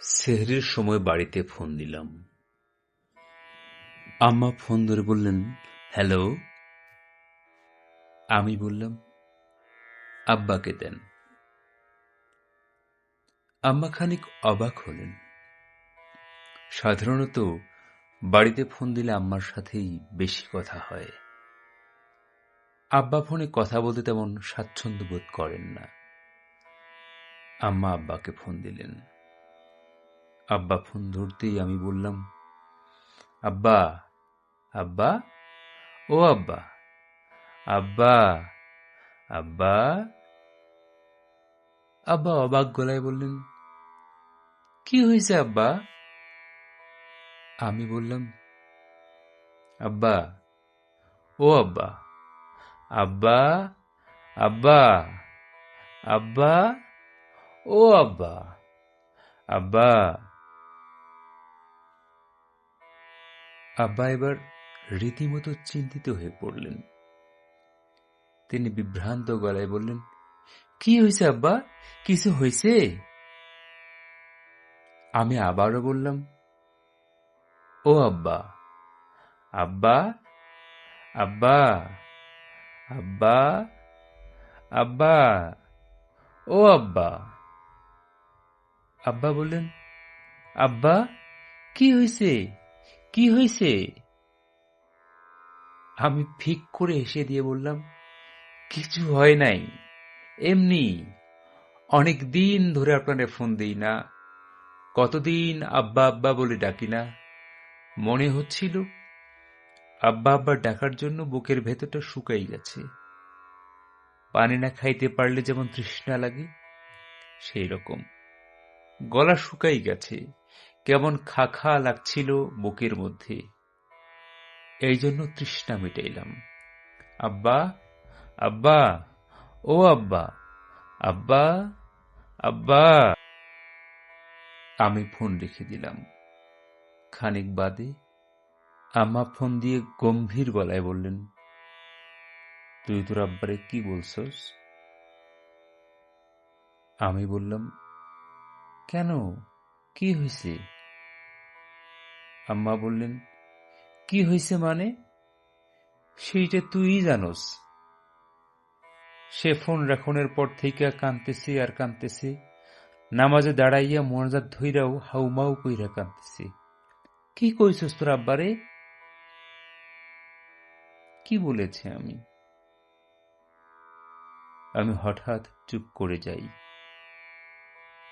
সেহরির সময় বাড়িতে ফোন দিলাম। আম্মা ফোন ধরে বললেন, হ্যালো? আমি বললাম, আব্বাকে দেন। আম্মা খানিক অবাক হলেন। সাধারণত বাড়িতে ফোন দিলে আম্মার সাথেই বেশি কথা হয়। আব্বা ফোনে কথা বলতে তেমন স্বাচ্ছন্দ্য বোধ করেন না। আম্মা আব্বাকে ফোন দিলেন। আব্বা ফোন ধরতেই আমি বললাম, আব্বা আব্বা, ও আব্বা আব্বা আব্বা। আব্বা অবাক গলায় বললেন, কি হয়েছে আব্বা? আমি বললাম, আব্বা, ও আব্বা আব্বা আব্বা আব্বা, ও আব্বা আব্বা। আব্বা এবার রীতিমতো চিন্তিত হয়ে পড়লেন। তিনি বিভ্রান্ত গলায় বললেন, কি হয়েছে আব্বা? কিছু হয়েছে? আমি আবারও বললাম, ও আব্বা আব্বা আব্বা আব্বা আব্বা, ও আব্বা। আব্বা বললেন, আব্বা, কি হয়েছে? কি হয়েছে? আমি ফিক করে হেসে দিয়ে বললাম, কিছু হয় নাই। এমনি, অনেক দিন ধরে আপনারা ফোন দিই না। কতদিন আব্বা আব্বা বলে ডাকি না। মনে হচ্ছিল, আব্বা আব্বা ডাকার জন্য বুকের ভেতরটা শুকাই গেছে। পানি না খাইতে পারলে যেমন তৃষ্ণা লাগে সেই রকম গলা শুকাই গেছে। কেমন খা খা লাগছিল বুকের মধ্যে। এই জন্য তৃষ্ণা মিটাইলাম। আব্বা আব্বা, ও আব্বা আব্বা আব্বা। আমি ফোন রেখে দিলাম। খানিক বাদে আম্মা ফোন দিয়ে গম্ভীর গলায় বললেন, তুই তোর আব্বারে কি বলছস? আমি বললাম, কেন? কি হয়েছে? আম্মা বললেন, কি হয়েছে মানে? সেইটা তুই জানোস। সে ফোন রাখনের পর থেকে কানতেছে আর কানতেছে, নামাজে দাঁড়াইয়া মনাজাত ধইরাও হাউমাউ কইরা কানতেছে। কি কইছস তোর আব্বারে? কি বলেছে আমি? আমি হঠাৎ চুপ করে যাই।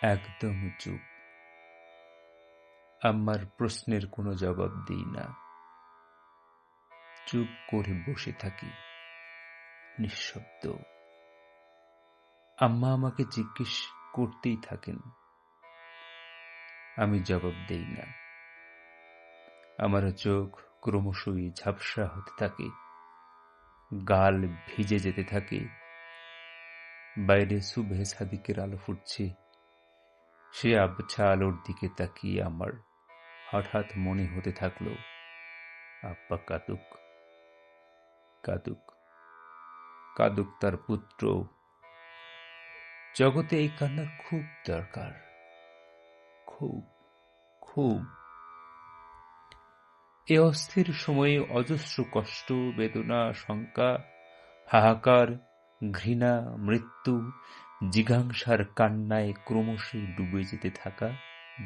একদম চুপ। আম্মার প্রশ্নের কোনো জবাব দিই না। চুপ করে বসে থাকি। নিঃশব্দ। আম্মা আমাকে জিজ্ঞেস করতেই থাকেন। আমি জবাব দেই না। আমার চোখ ক্রমশই ঝাপসা হতে থাকে। গাল ভিজে যেতে থাকে। বাইরে সুবে সাদিকের আলো ফুটছে। সে আবছা আলোর দিকে তাকিয়ে আমার হঠাৎ মনে হতে থাকল, আব্বা কাতুক কাতুক কাদুক তার পুত্র। জগতে এই কান্নার খুব দরকার, খুব খুব। এ অস্থির সময়ে অজস্র কষ্ট, বেদনা, শঙ্কা, হাহাকার, ঘৃণা, মৃত্যু, জিঘাংসার কান্নায় ক্রমশই ডুবে যেতে থাকা,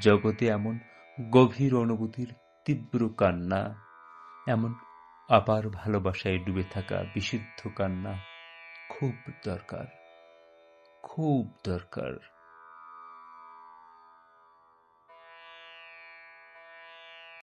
জগতে এমন গভীর অনুভূতির তীব্র কান্না, এমন আপার ভালোবাসায় ডুবে থাকা বিশুদ্ধ কান্না খুব দরকার খুব দরকার।